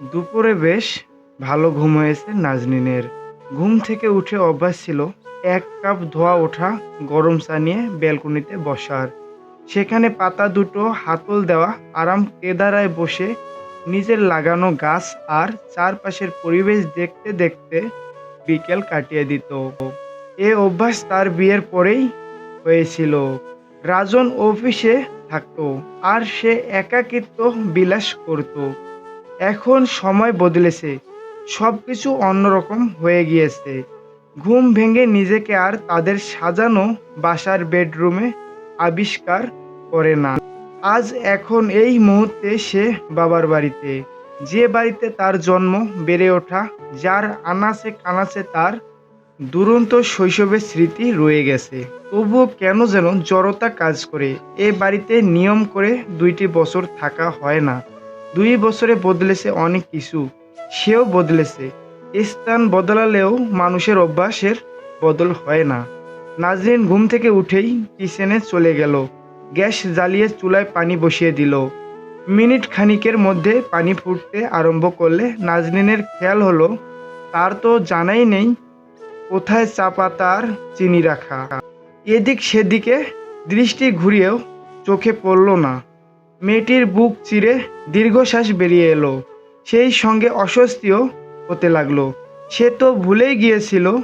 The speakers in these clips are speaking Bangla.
দুপুরে বেশ ভালো ঘুম হয়েছে নাজনিনের। ঘুম থেকে উঠে অভ্যাস ছিল এক কাপ ধোয়া ওঠা, গরম চা নিয়ে ব্যালকনিতে বসার। সেখানে পাতা দুটো হাতল দেওয়া, আরাম কেদারায় বসে নিজের লাগানো গাছ আর চারপাশের পরিবেশ দেখতে দেখতে বিকেল কাটিয়ে দিত। এ অভ্যাস তার বিয়ের পরেই হয়েছিল। রাজন অফিসে থাকতো আর সে একাকিত্ব বিলাস করত। এখন সময় বদলেছে। সব কিছু অন্যরকম হয়ে গিয়েছে। ঘুম ভেঙে নিজেকে আর তাদের সাজানো বাসার বেডরুমে আবিষ্কার করে না। আজ এখন এই মুহূর্তে সে বাবার বাড়িতে। যে বাড়িতে তার জন্ম বেড়ে ওঠা, যার আনাচে কানাচে তার দুরন্ত শৈশবের স্মৃতি রয়ে গেছে। তবুও কেন যেন জড়তা কাজ করে। এ বাড়িতে নিয়ম করে দুইটি বছর থাকা হয় না। দুই বছরে বদলেছে অনেক কিছু। সেও বদলেছে। স্থান বদলালেও মানুষের অভ্যাসের বদল হয় না। নাজরিন ঘুম থেকে উঠেই কিচেনে চলে গেল। গ্যাস জ্বালিয়ে চুলায় পানি বসিয়ে দিল। মিনিট খানিকের মধ্যে পানি ফুটতে আরম্ভ করলে নাজরিনের খেয়াল হলো, তার তো জানাই নেই কোথায় চা পাতা আর চিনি রাখা। এদিক সেদিকে দৃষ্টি ঘুরিয়েও চোখে পড়ল না। মেয়েটির বুক চিরে দীর্ঘশ্বাস বেরিয়ে এলো। সেই সঙ্গে অস্বস্তিও হতে লাগল। সে তো ভুলেই গিয়েছিল,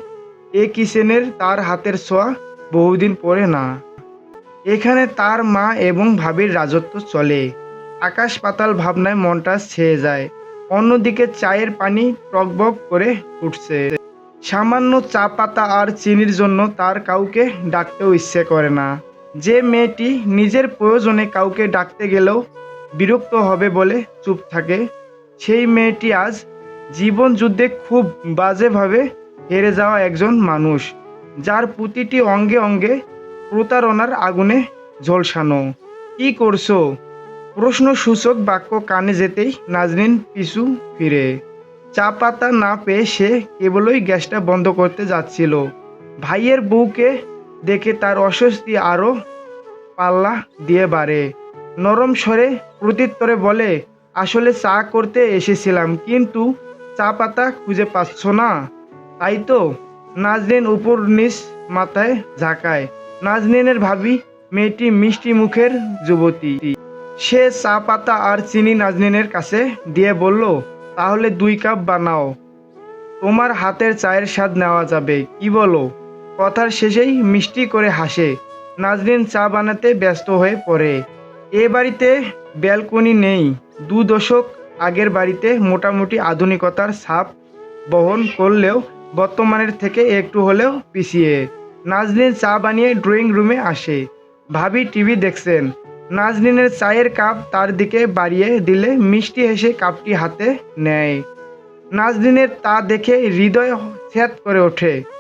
এ কিচেনের তার হাতের ছোঁয়া বহুদিন পরে না। এখানে তার মা এবং ভাবির রাজত্ব চলে। আকাশ পাতাল ভাবনায় মনটা ছেয়ে যায়। অন্যদিকে চায়ের পানি টকবক করে উঠছে। সামান্য চা পাতা আর চিনির জন্য তার কাউকে ডাকতেও ইচ্ছে করে না। যে মেয়েটি নিজের প্রয়োজনে কাউকে ডাকতে গেলেও বিরক্ত হবে বলে চুপ থাকে, সেই মেয়েটি আজ জীবন যুদ্ধে খুব বাজেভাবে হেরে যাওয়া একজন মানুষ, যার প্রতিটি অঙ্গে অঙ্গে প্রতারণার আগুনে ঝলসানো। কি করছ? প্রশ্নসূচক বাক্য কানে যেতেই নাজরিন পিছু ফিরে। চা পাতা না পেয়ে সে কেবলই গ্যাসটা বন্ধ করতে যাচ্ছিল। ভাইয়ের বউকে দেখে তার অস্বস্তি আরও পাল্লা দিয়ে বাড়ে। নরম স্বরে প্রত্যুত্তরে বলে, আসলে চা করতে এসেছিলাম, কিন্তু চা পাতা খুঁজে পাচ্ছ না। তাই তো নাজরিন উপর নিচ মাথায় ঝাঁকায়। নাজরিনের ভাবি মেয়েটি মিষ্টি মুখের যুবতী। সে চা পাতা আর চিনি নাজরিনের কাছে দিয়ে বলল, তাহলে দুই কাপ বানাও। তোমার হাতের চায়ের স্বাদ নেওয়া যাবে, কি বলো? কথার শেষেই মিষ্টি করে হাসে। নাজরিন চা বানাতে ব্যস্ত হয়ে পড়ে। এ বাড়িতে ব্যালকনি নেই। দু দশক আগের বাড়িতে মোটামুটি আধুনিকতার ছাপ বহন করলেও বর্তমানের থেকে একটু হলেও পিছিয়ে। নাজরিন চা বানিয়ে ড্রয়িং রুমে আসে। ভাবি টিভি দেখছেন। নাজরিনের চায়ের কাপ তার দিকে বাড়িয়ে দিলে মিষ্টি হেসে কাপটি হাতে নেয়। নাজরিনের তা দেখে হৃদয় ছ্যাদ করে ওঠে।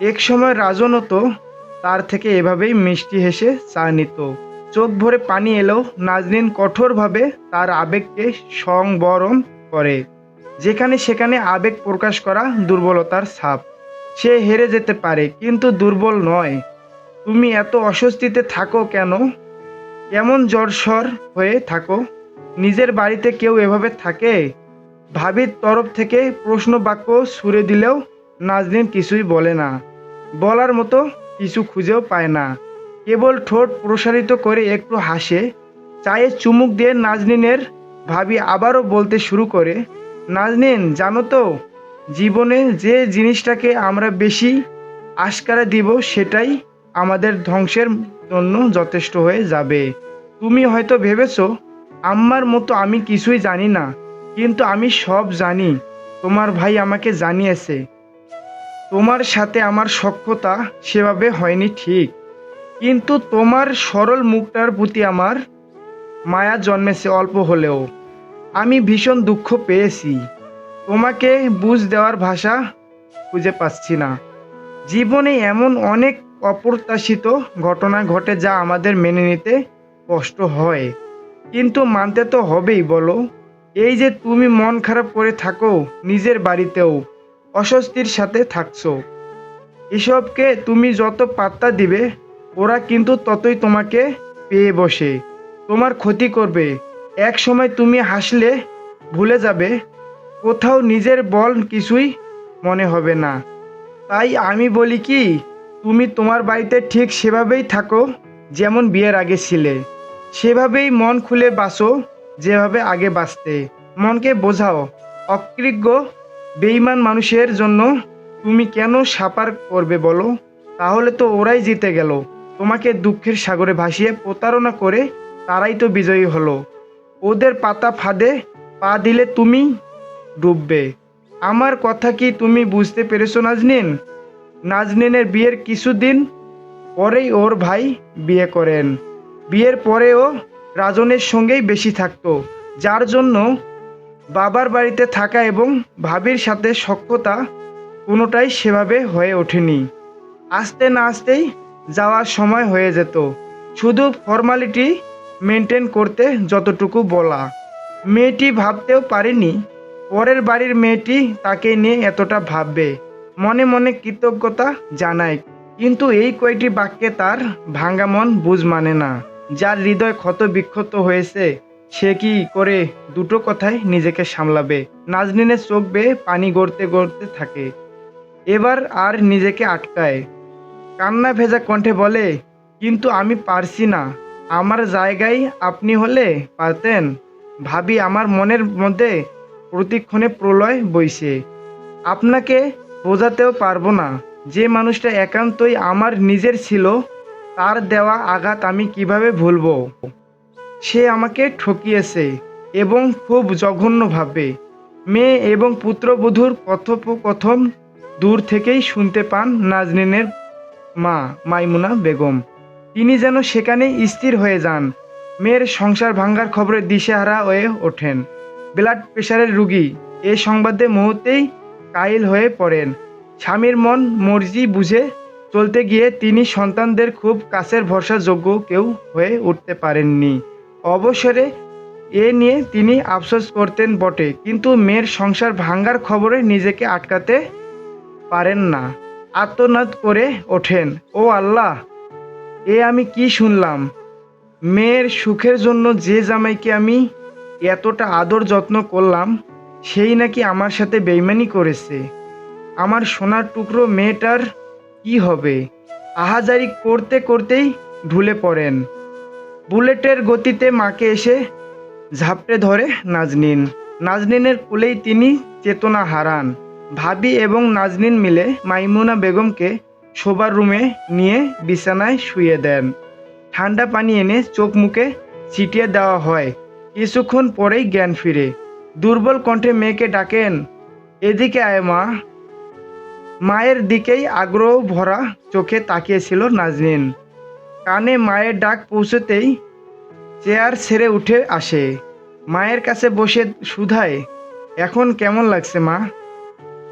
এক সময় রাজনও তো তার থেকে এভাবেই মিষ্টি হেসে চা নিত। চোখ ভরে পানি এলেও নাজরিন কঠোরভাবে তার আবেগকে সংবরণ করে। যেখানে সেখানে আবেগ প্রকাশ করা দুর্বলতার ছাপ। সে হেরে যেতে পারে, কিন্তু দুর্বল নয়। তুমি এত অস্বস্তিতে থাকো কেন? কেমন জ্বরসর হয়ে থাকো? নিজের বাড়িতে কেউ এভাবে থাকে? ভাবির তরফ থেকে প্রশ্ন বাক্য সুরে দিলেও নাজরিন কিছুই বলে না। বলার মতো কিছু খুঁজেও পায় না। কেবল ঠোঁট প্রসারিত করে একটু হাসে, চায়ে চুমুক দিয়ে নাজনিনের ভাবি আবারও বলতে শুরু করে, নাজনিন, জানো তো, জীবনে যে জিনিসটাকে আমরা বেশি আশকারা দিব সেটাই আমাদের ধ্বংসের জন্য যথেষ্ট হয়ে যাবে। তুমি হয়তো ভেবেছো, আম্মার মতো আমি কিছুই জানি না, কিন্তু আমি সব জানি, তোমার ভাই আমাকে জানিয়েছে। তোমার সাথে আমার সখ্যতা সেভাবে হয়নি ঠিক। কিন্তু তোমার সরল মুখটার প্রতি আমার মায়া জন্মেছে অল্প হলেও। আমি ভীষণ দুঃখ পেয়েছি। তোমাকে বুঝ দেওয়ার ভাষা খুঁজে পাচ্ছি না। জীবনে এমন অনেক অপ্রত্যাশিত ঘটনা ঘটে যা আমাদের মেনে নিতে কষ্ট হয়। কিন্তু মানতে তো হবেই বলো। এই যে তুমি মন খারাপ করে থাকো নিজের বাড়িতেও অস্বস্তির সাথে থাকছো। এসবকে তুমি যত পাত্তা দিবে, ওরা কিন্তু ততই তোমাকে পেয়ে বসে। তোমার ক্ষতি করবে। এক সময় তুমি হাসলে ভুলে যাবে। কোথাও নিজের বল কিছুই মনে হবে না। তাই আমি বলি কি, তুমি তোমার বাড়িতে ঠিক সেভাবেই থাকো যেমন বিয়ের আগে ছিলে। সেভাবেই মন খুলে বাঁচো যেভাবে আগে বাঁচতে। মনকে বোঝাও, অকৃজ্ঞ বেইমান মানুষের জন্য তুমি কেন সাপার করবে বলো? তাহলে তো ওরাই জিতে গেল। তোমাকে দুঃখের সাগরে ভাসিয়ে প্রতারণা করে তারাই তো বিজয়ী হলো। ওদের পাতা ফাঁদে পা দিলে তুমি ডুববে। আমার কথা কি তুমি বুঝতে পেরেছ, নাজনিন? নাজনিনের বিয়ের কিছুদিন পরেই ওর ভাই বিয়ে করেন। বিয়ের পরেও রাজনের সঙ্গেই বেশি থাকতো, যার জন্য বাবার বাড়িতে থাকা এবং ভাবির সাথে সখ্যতা কোনোটাই সেভাবে হয়ে ওঠেনি। আসতে না আসতেই যাওয়ার সময় হয়ে যেত। শুধু ফর্মালিটি মেনটেন করতে যতটুকু বলা। মেয়েটি ভাবতেও পারেনি, পরের বাড়ির মেয়েটি তাকে নিয়ে এতটা ভাববে। মনে মনে কৃতজ্ঞতা জানায়, কিন্তু এই কয়টি বাক্যে তার ভাঙ্গা মন বুঝ মানে না। যার হৃদয় ক্ষত বিক্ষত হয়েছে সে কি করে দুটো কথায় নিজেকে সামলাবে? নাজনিনের চোখ বেয়ে পানি গড়তে গড়তে থাকে। এবার আর নিজেকে আটকায়। কান্না ভেজা কণ্ঠে বলে, কিন্তু আমি পারছি না। আমার জায়গায় আপনি হলে পারতেন। ভাবি আমার মনের মধ্যে প্রতিক্ষণে প্রলয় বইছে। আপনাকে বোঝাতেও পারব না যে মানুষটা একান্তই আমার নিজের ছিল, তার দেওয়া আঘাত আমি কীভাবে ভুলবো? সে আমাকে ঠকিয়েছে এবং খুব জঘন্যভাবে। মেয়ে এবং পুত্রবধূর কথোপকথন দূর থেকেই শুনতে পান নাজনিনের মা মাইমুনা বেগম। তিনি যেন সেখানে স্থির হয়ে যান। মেয়ের সংসার ভাঙ্গার খবরে দিশেহারা হয়ে ওঠেন। ব্লাড প্রেশারের রুগী এ সংবাদে মুহূর্তেই কাইল হয়ে পড়েন। স্বামীর মন মর্জি বুঝে চলতে গিয়ে তিনি সন্তানদের খুব কাছের ভরসাযোগ্য কেউ হয়ে উঠতে পারেননি। অবসরে এ নিয়ে তিনি আফসোস করতেন বটে, কিন্তু মেয়ের সংসার ভাঙ্গার খবরে নিজেকে আটকাতে পারেন না। আত্মনাদ করে ওঠেন, ও আল্লাহ, এ আমি কি শুনলাম? মেয়ের সুখের জন্য যে জামাইকে আমি এতটা আদর যত্ন করলাম, সেই নাকি আমার সাথে বেইমানি করেছে। আমার সোনার টুকরো মেয়েটার কি হবে? আহাজারি করতে করতেই ঢুলে পড়েন। বুলেটের গতিতে মাকে এসে ঝাপটে ধরে নাজনিন। নাজনিনের কোলেই তিনি চেতনা হারান। ভাবি এবং নাজনিন মিলে মাইমুনা বেগমকে শোবার রুমে নিয়ে বিছানায় শুয়ে দেন। ঠান্ডা পানি এনে চোখ মুখে ছিটিয়ে দেওয়া হয়। কিছুক্ষণ পরেই জ্ঞান ফিরে। দুর্বল কণ্ঠে মেয়েকে ডাকেন, এদিকে আয় মা। মায়ের দিকেই আগ্রহ ভরা চোখে তাকিয়েছিল নাজনিন। কানে মায়ের ডাক পৌঁছতেই চেয়ার ছেড়ে উঠে আসে। মায়ের কাছে বসে সুধায় এখন কেমন লাগছে মা?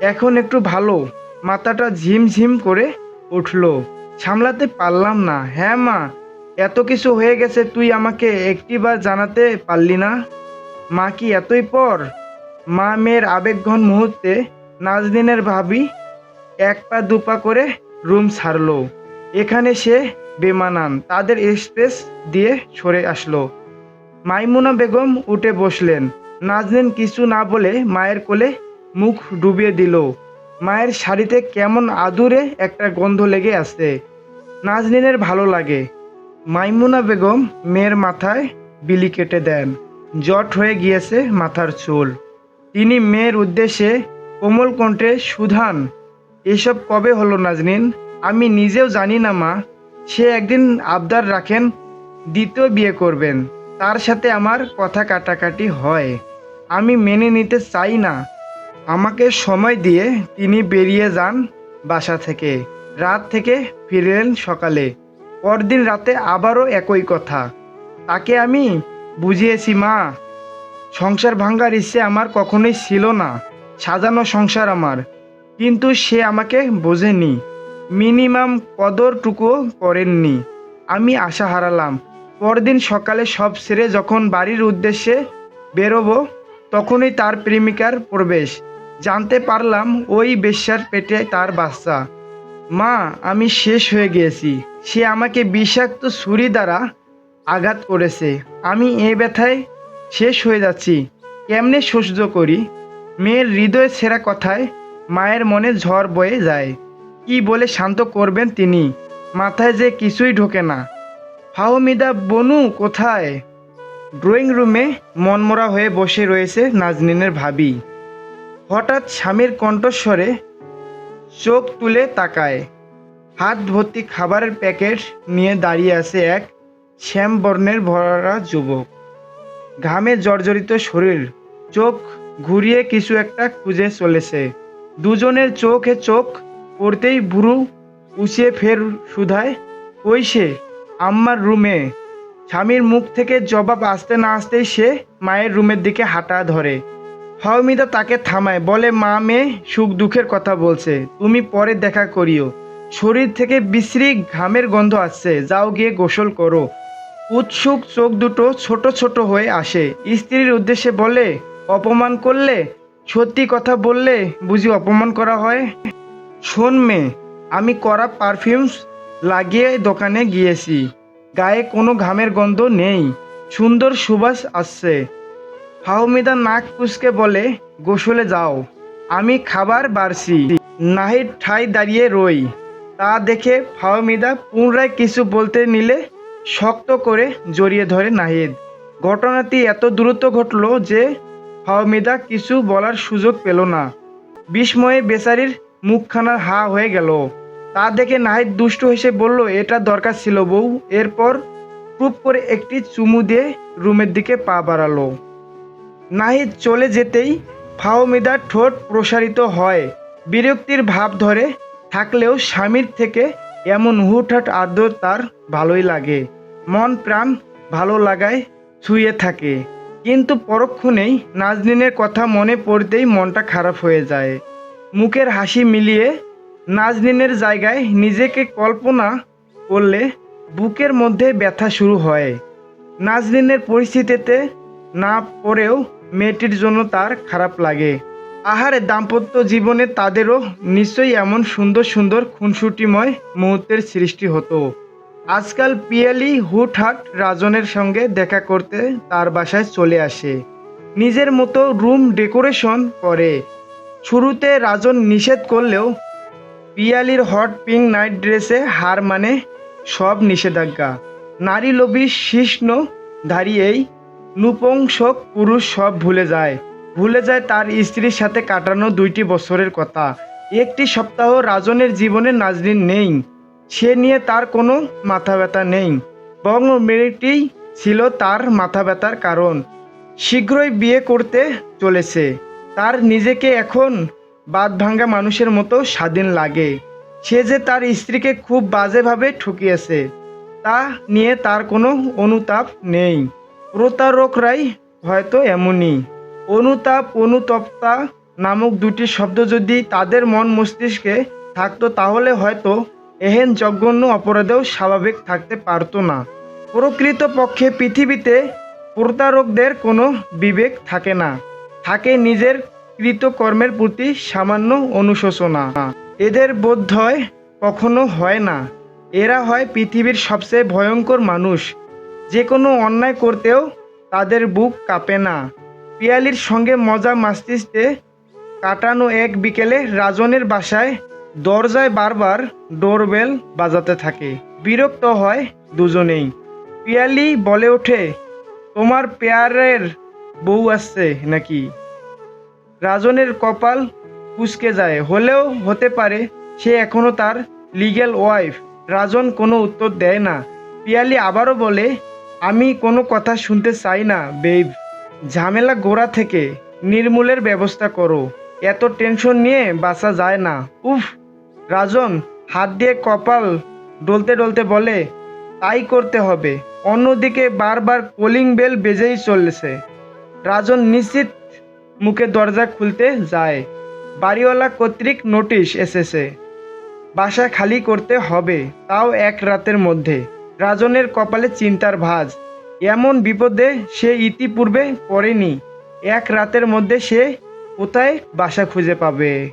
এখন একটু ভালো। মাথাটা ঝিমঝিম করে উঠল। সামলাতে পারলাম না। হ্যাঁ মা, এত কিছু হয়ে গেছে, তুই আমাকে একটিবার জানাতে পারলি না? মা কি এতই পর? মা মেয়ের আবেগঘন মুহূর্তে নাজদিনের ভাবি এক পা দুপা করে রুম ছাড়লো। এখানে সে বেমানান। তাদের স্পেস দিয়ে সরে আসলো। মাইমুনা বেগম উঠে বসলেন। নাজনীন কিছু না বলে মায়ের কোলে মুখ ডুবিয়ে দিল। মায়ের শাড়িতে কেমন আদুরে একটা গন্ধ লেগে আছে। নাজনিনের ভালো লাগে। মাইমুনা বেগম মেয়ের মাথায় বিলি কেটে দেন। জট হয়ে গিয়েছে মাথার চুল। তিনি মেয়ের উদ্দেশ্যে কোমল কণ্ঠে, সুধান, এসব কবে হলো নাজনিন? আমি নিজেও জানি না মা। সে একদিন আবদার রাখেন, দ্বিতীয় বিয়ে করবেন। তার সাথে আমার কথা কাটাকাটি হয়। আমি মেনে নিতে চাই না। আমাকে সময় দিয়ে তিনি বেরিয়ে যান বাসা থেকে। রাত থেকে ফিরলেন সকালে। পরদিন রাতে আবারও একই কথা। তাকে আমি বুঝিয়েছি, মা, সংসার ভাঙ্গার ইচ্ছে আমার কখনোই ছিল না। সাজানো সংসার আমার। কিন্তু সে আমাকে বোঝেনি। মিনিমাম কদরটুকুও করেননি। আমি আশা হারালাম। পরদিন সকালে সব সেরে যখন বাড়ির উদ্দেশ্যে বেরোবো, তখনই তার প্রেমিকার প্রবেশ। জানতে পারলাম ওই বেশ্যার পেটে তার বাচ্চা। মা, আমি শেষ হয়ে গিয়েছি। সে আমাকে বিষাক্ত ছুরি দ্বারা আঘাত করেছে। আমি এ ব্যথায় শেষ হয়ে যাচ্ছি। কেমনে সহ্য করি? মেয়ের হৃদয় ছেঁড়া কথায় মায়ের মনে ঝড় বয়ে যায়। কি বলে শান্ত করবেন তিনি? মাথায় যে কিছুই ঢোকে না। ফাহমিদা বনু, কোথায়? ড্রয়িং রুমে মনমরা হয়ে বসে রয়েছে নাজনিনের ভাবি। হঠাৎ স্বামীর কণ্ঠস্বরে চোখ তুলে তাকায়। হাত ভর্তি খাবারের প্যাকেট নিয়ে দাঁড়িয়ে আছে এক শ্যামবর্ণের ভরা যুবক। ঘামে জর্জরিত শরীর, চোখ ঘুরিয়ে কিছু একটা খুঁজে চলেছে। দুজনের চোখে চোখ পড়তেই ভুরু উঁচিয়ে ফের শুধায় ওই সে? আম্মার রুমে। স্বামীর মুখ থেকে জবাব আসতে না আসতেই সে মায়ের রুমের দিকে হাঁটা ধরে। ফাহমিদা তাকে থামায়, বলে, মা, মেয়ে, সুখ দুঃখের কথা বলছে, তুমি পরে দেখা করিও। শরীর থেকে বিশ্রী ঘামের গন্ধ আসছে, যাও গিয়ে গোসল করো। উৎসুক চোখ দুটো ছোট ছোট হয়ে আসে। স্ত্রীর উদ্দেশ্যে বলে, অপমান করলে? সত্যি কথা বললে বুঝি অপমান করা হয়? শোন মেয়ে আমি করা পারফিউমস লাগিয়ে দোকানে গিয়েছি। গায়ে কোনো ঘামের গন্ধ নেই। সুন্দর সুবাস আসছে। ফাহমিদা নাক কুচকে বলে, গোসলে যাও। আমি খাবার বাড়ছি। নাহিদ ঠাই দাঁড়িয়ে রই। তা দেখে ফাহমিদা পুনরায় কিছু বলতে নিলে শক্ত করে জড়িয়ে ধরে নাহিদ। ঘটনাটি এত দ্রুত ঘটলো যে ফাহমিদা কিছু বলার সুযোগ পেল না। বিস্ময়ে বেচারির মুখখানা হা হয়ে গেল। তা দেখে নাহিদ দুষ্টু হেসে বলল, এটা দরকার ছিল বউ। এরপর টুপ করে একটি চুমু দিয়ে রুমের দিকে পা বাড়ালো। নাহিদ চলে যেতেই ফাহমিদার ঠোঁট প্রসারিত হয়। বিরক্তির ভাব ধরে থাকলেও স্বামীর থেকে এমন হুটহাট আদর তার ভালোই লাগে। মন প্রাণ ভালো লাগায় ছুঁয়ে থাকে। কিন্তু পরক্ষণেই নাজনিনের কথা মনে পড়তেই মনটা খারাপ হয়ে যায়। মুখের হাসি মিলিয়ে নাজনিনের জায়গায় নিজেকে কল্পনা করলে বুকের মধ্যে ব্যথা শুরু হয়। নাজনিনের পরিস্থিতিতে না পড়েও মেয়েটির জন্য তার খারাপ লাগে। আহারে দাম্পত্য জীবনে তাদেরও নিশ্চয়ই এমন সুন্দর সুন্দর খুনসুটিময় মুহূর্তের সৃষ্টি হতো। আজকাল পিয়ালি হুটহাট রাজনের সঙ্গে দেখা করতে তার বাসায় চলে আসে। নিজের মতো রুম ডেকোরেশন করে। শুরুতে রাজন নিষেধ করলেও পিয়ালির হট পিঙ্ক নাইট ড্রেসে হার মানে সব নিষেধাজ্ঞা। নারী লোভী শিষ্ণ ধারিয়েই নৃপংসক পুরুষ সব ভুলে যায়। ভুলে যায় তার স্ত্রীর সাথে কাটানো দুইটি বছরের কথা। একটি সপ্তাহ রাজনের জীবনে নাজরিন নেই। সে নিয়ে তার কোনো মাথা ব্যথা নেই। বরং মেয়েটি ছিল তার মাথা ব্যথার কারণ। শীঘ্রই বিয়ে করতে চলেছে। তার নিজেকে এখন বাদ ভাঙ্গা মানুষের মতো স্বাধীন লাগে। সে যে তার স্ত্রীকে খুব বাজেভাবে ঠকিয়েছে, তা নিয়ে তার কোনো অনুতাপ নেই। প্রতারকরাই হয়তো এমনই। অনুতাপ, অনুতপ্তা নামক দুটি শব্দ যদি তাদের মন মস্তিষ্কে থাকতো, তাহলে হয়তো এহেন জঘন্য অপরাধেও স্বাভাবিক থাকতে পারতো না। প্রকৃতপক্ষে পৃথিবীতে প্রতারকদের কোনো বিবেক থাকে না। থাকে নিজের কৃতকর্মের প্রতি সামান্য অনুশোচনা। এদের বোধ হয় কখনো হয় না। এরা হয় পৃথিবীর সবচেয়ে ভয়ঙ্কর মানুষ। যে কোনো অন্যায় করতেও তাদের বুক কাঁপে না। পিয়ালির সঙ্গে মজা মাস্তিতে কাটানো এক বিকেলে রাজনের বাসায় দরজায় বারবার ডোরবেল বাজাতে থাকে। বিরক্ত হয় দুজনেই। পিয়ালি বলে ওঠে, তোমার পেয়ারের বউ আসছে নাকি? রাজনের কপাল কুচকে যায়। হলেও হতে পারে সে এখনও তার লিগ্যাল ওয়াইফ রাজন কোনো উত্তর দেয় না। পিয়ালি আবারও বলে, আমি কোনো কথা শুনতে চাই না বেব ঝামেলা গোড়া থেকে নির্মূলের ব্যবস্থা করো। এত টেনশন নিয়ে বাঁচা যায় না। উফ, রাজন হাত দিয়ে কপাল ডলতে ডলতে বলে, তাই করতে হবে। অন্যদিকে বারবার কলিং বেল বেজেই চলেছে। রাজন নিশ্চিত মুখে দরজা খুলতে যায়। বাড়িওয়ালা কর্তৃক নোটিশ এসেছে। বাসা খালি করতে হবে, তাও এক রাতের মধ্যে। রাজনের কপালে চিন্তার ভাজ। এমন বিপদে সে ইতিপূর্বে পড়েনি। এক রাতের মধ্যে সে কোথায় বাসা খুঁজে পাবে?